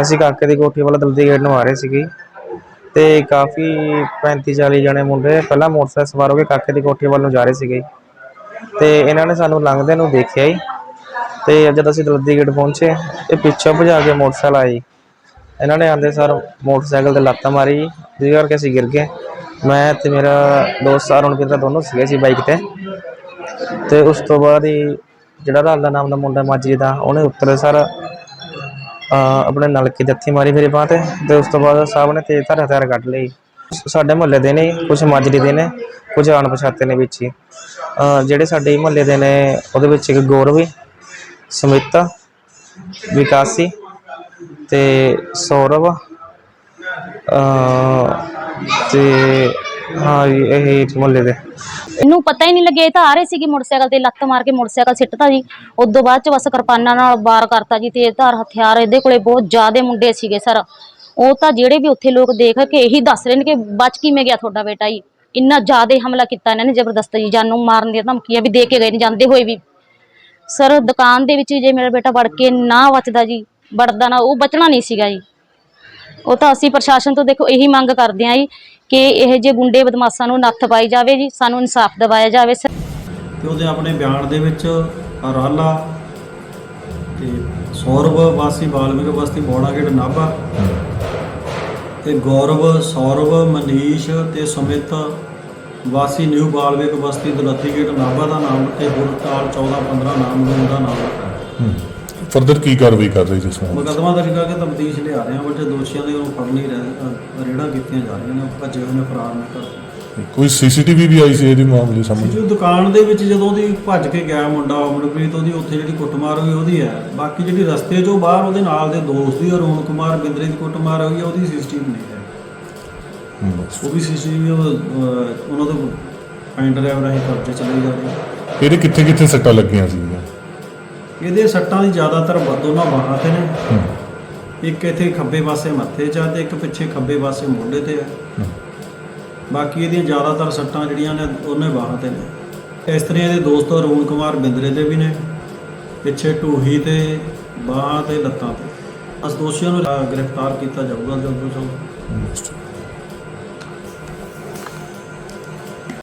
ਅਸੀਂ ਕਾਕੇ ਦੀ ਕੋਠੀ ਵੱਲ ਦਲਦੀ ਗੇਟ ਨੂੰ ਆ ਰਹੇ ਸੀਗੇ। ਤੇ ਕਾਫੀ 35 40 ਜਣੇ ਮੁੰਡੇ ਪਹਿਲਾਂ ਮੋਟਰਸਾਈਕਲ ਸਵਾਰ ਹੋ ਕੇ ਕਾਕੇ ਦੀ ਕੋਠੀ ਵੱਲ ਨੂੰ ਜਾ ਰਹੇ ਸੀਗੇ। ਤੇ ਇਹਨਾਂ ਨੇ ਸਾਨੂੰ ਲੰਘਦੇ ਨੂੰ ਦੇਖਿਆ ਹੀ ਤੇ ਜਦ ਅਸੀਂ ਦਲਦੀ ਗੇਟ ਪਹੁੰਚੇ ਇਹ ਪਿੱਛੋਂ ਭਜਾ ਕੇ ਮੋਟਰਸਾਈਕਲ ਆਈ ਇਹਨਾਂ ਨੇ ਆਂਦੇ ਸਰ ਮੋਟਰਸਾਈਕਲ ਤੇ ਲੱਤ ਮਾਰੀ ਜਿਹਦੇ ਕਰਕੇ ਅਸੀਂ ਗਿਰ ਗਏ। ਮੈਂ ਤੇ ਮੇਰਾ ਦੋਸਤ ਅਰੁਣਪ੍ਰੀਤ ਦੋਨੋਂ ਸੀਗੇ ਸੀ ਬਾਈਕ ਤੇ। ਤੇ ਉਸ ਤੋਂ ਬਾਅਦ ਹੀ ਜਿਹੜਾ ਰਾਲ ਦਾ ਨਾਮ ਦਾ ਮੁੰਡਾ ਮਾਜੀ ਦਾ, ਉਹਨੇ ਉੱਤਰ ਸਰ ਆਪਣੇ ਨਲਕੇ ਜੱਥੀ ਮਾਰੀ ਮੇਰੇ ਬਾਂਹ ਤੇ ਤੇ ਉਸ ਤੋਂ ਬਾਅਦ ਸਾਹਿਬ ਨੇ ਤੇਜ਼ ਧਾਰ ਹਥਿਆਰ ਕੱਢ ਲਈ। ਸਾਡੇ ਮੁਹੱਲੇ ਦੇ ਨੇ ਕੁਝ ਮਾਜਰੀ ਦੇ ਨੇ ਕੁਝ ਅਣਪਛਾਤੇ ਨੇ ਵਿੱਚ ਹੀ। ਜਿਹੜੇ ਸਾਡੇ ਮੁਹੱਲੇ ਦੇ ਨੇ, ਉਹਦੇ ਵਿੱਚ ਇੱਕ ਗੌਰਵੀ ਸਮਿਤਾ, ਵਿਕਾਸੀ ਤੇ ਸੌਰਵ। ਅਹ ਤੇ ਹਾਂ ਜੀ, ਇਹ ਮੁਹੱਲੇ ਦੇ। ਇਹਨੂੰ ਪਤਾ ਹੀ ਨਹੀਂ ਲੱਗਿਆ ਇਹ ਤਾਂ ਆ ਰਹੇ ਸੀਗੇ ਮੋਟਰਸਾਈਕਲ ਤੇ, ਲੱਤ ਮਾਰ ਕੇ ਮੋਟਰਸਾਈਕਲ ਸਿੱਟਤਾ ਜੀ। ਉਸ ਬਾਅਦ ਚ ਬਸ ਕਿਰਪਾਨਾਂ ਨਾਲ ਵਾਰ ਕਰਤਾ ਜੀ ਤੇਜ਼ ਧਾਰ ਹਥਿਆਰ ਇਹਦੇ ਕੋਲੇ ਬਹੁਤ ਜ਼ਿਆਦੇ ਮੁੰਡੇ ਸੀਗੇ ਸਰ। ਉਹ ਤਾਂ ਜਿਹੜੇ ਵੀ ਉੱਥੇ ਲੋਕ ਦੇਖ ਕੇ ਇਹੀ ਦੱਸ ਰਹੇ ਨੇ ਕਿ ਬਚ ਕਿਵੇਂ ਗਿਆ ਤੁਹਾਡਾ ਬੇਟਾ ਜੀ? ਇੰਨਾ ਜ਼ਿਆਦੇ ਹਮਲਾ ਕੀਤਾ ਇਹਨਾਂ ਨੇ ਜ਼ਬਰਦਸਤ ਜੀ, ਜਾਨੋਂ ਮਾਰਨ ਦੀਆਂ ਧਮਕੀਆਂ ਵੀ ਦੇ ਕੇ ਗਏ ਨੇ, ਜਾਂਦੇ ਹੋਏ ਵੀ। ਸਰ, ਦੁਕਾਨ ਦੇ ਵਿੱਚ ਜੇ ਮੇਰਾ ਬੇਟਾ ਵੜ ਕੇ ਨਾ ਬਚਦਾ ਜੀ, ਵੜਦਾ ਨਾ, ਉਹ ਬਚਣਾ ਨਹੀਂ ਸੀਗਾ ਜੀ। ਉਹ ਤਾਂ ਅਸੀਂ ਪ੍ਰਸ਼ਾਸਨ ਤੋਂ ਦੇਖੋ ਇਹੀ ਮੰਗ ਕਰਦੇ ਆਂ ਜੀ ਕਿ ਇਹ ਜੇ ਗੁੰਡੇ ਬਦਮਾਸ਼ਾਂ ਨੂੰ ਨੱਥ ਪਾਈ ਜਾਵੇ ਜੀ ਸਾਨੂੰ ਇਨਸਾਫ ਦਿਵਾਇਆ ਜਾਵੇ। ਸਰ ਤੇ ਉਹਦੇ ਆਪਣੇ ਬਿਆਨ ਦੇ ਵਿੱਚ ਰਾਲਾ ਤੇ ਸੌਰਵ ਵਾਸੀ ਬਾਲਮਿਕ ਬਸਤੀ ਬੋੜਾਗੇਟ ਨਾਭਾ ਤੇ ਗੌਰਵ ਸੌਰਵ ਮਨੀਸ਼ ਤੇ ਸੁਮਿਤ ਵਾਸੀ ਨਿਊ ਬਾਲਮਿਕ ਬਸਤੀ ਦਲੱਤੀਗੇਟ ਨਾਭਾ ਦਾ ਨਾਮ ਤੇ ਗੁਰਤਾਲ 14 15 ਨਾਮ ਦਾ ਨਾਮ ਹੈ। ਫਰਦਰ ਕੀ ਕਾਰਵਾਈ ਕਰ ਰਹੀ ਜਿਸ ਨਾਲ? ਮੁਕੱਦਮਾ ਦਰਜ ਕਰਕੇ ਤਬਦੀਸ਼ ਲਿਆ ਰਹੇ ਹਾਂ ਬਟ ਦੋਸ਼ੀਆਂ ਦੇ ਉਹ ਫੜ ਨਹੀਂ ਰਹੇ ਰੇੜਾ ਕੀਤੀਆਂ ਜਾ ਰਹੀਆਂ ਨੇ ਭੱਜੇ ਹੋਏ ਨੇ ਫਰਾਰ ਨੇ ਘਰ। ਕੋਈ ਸੀਸੀਟੀਵੀ ਵੀ ਆਈ ਸੀ ਇਹਦੀ ਮਾਮਲੇ ਸਾਹਮਣੇ? ਜੋ ਦੁਕਾਨ ਦੇ ਵਿੱਚ ਜਦੋਂ ਦੀ ਭੱਜ ਕੇ ਗਿਆ ਮੁੰਡਾ ਅਮਰਪ੍ਰੀਤ ਉਹਦੀ ਉੱਥੇ ਜਿਹੜੀ ਕੁੱਟਮਾਰ ਹੋਈ ਉਹਦੀ ਹੈ। ਬਾਕੀ ਜਿਹੜੀ ਰਸਤੇ 'ਚੋਂ ਬਾਹਰ ਉਹਦੇ ਨਾਲ ਦੇ ਦੋਸਤ ਦੀ ਅਰੁਣ ਕੁਮਾਰ ਬਿੰਦਰੇ ਦੀ ਕੁੱਟਮਾਰ ਹੋਈ ਹੈ ਉਹਦੀ ਸਿਸਟਮ ਨਹੀਂ ਹੈ। ਉਹ ਵੀ ਸਿਸਟਮ ਉਹਨਾਂ ਤੋਂ ਫਾਈਂਡ ਡਰਾਈਵ ਰਾਹੀਂ ਕਬਜ਼ੇ ਚਲੇ ਜਾ ਰਹੀ। ਹੈ ਇਹਦੇ ਕਿੱਥੇ ਕਿੱਥੇ ਸੱਟਾਂ ਲੱਗੀਆਂ ਸੀਗੀਆਂ ਇਹਦੇ ਸੱਟਾਂ ਦੀ ਜ਼ਿਆਦਾਤਰ ਦੋਨਾਂ ਬਾਹਾਂ ਤੇ ਨੇ। ਇੱਕ ਇੱਥੇ ਖੱਬੇ ਪਾਸੇ ਮੱਥੇ 'ਚ ਆ ਤੇ ਇੱਕ ਪਿੱਛੇ ਖੱਬੇ ਪਾਸੇ ਮੋਢੇ ਤੇ। ਬਾਕੀ ਇਹਦੀਆਂ ਜ਼ਿਆਦਾਤਰ ਸੱਟਾਂ ਜਿਹੜੀਆਂ ਨੇ ਉਹਨੇ ਬਾਹਾਂ ਤੇ ਨੇ ਇਸ ਤਰ੍ਹਾਂ ਇਹਦੇ ਦੋਸਤ ਅਰੁਣ ਕੁਮਾਰ ਬਿੰਦਰੇ ਦੇ ਵੀ ਨੇ ਪਿੱਛੇ ਢੂਹੀ ਤੇ ਬਾਹਾਂ ਤੇ ਲੱਤਾਂ ਤੇ ਅਸ ਦੋਸ਼ੀਆਂ ਨੂੰ ਗ੍ਰਿਫਤਾਰ ਕੀਤਾ ਜਾਊਗਾ ਜਲਦ ਤੋਂ ਜਲਦ।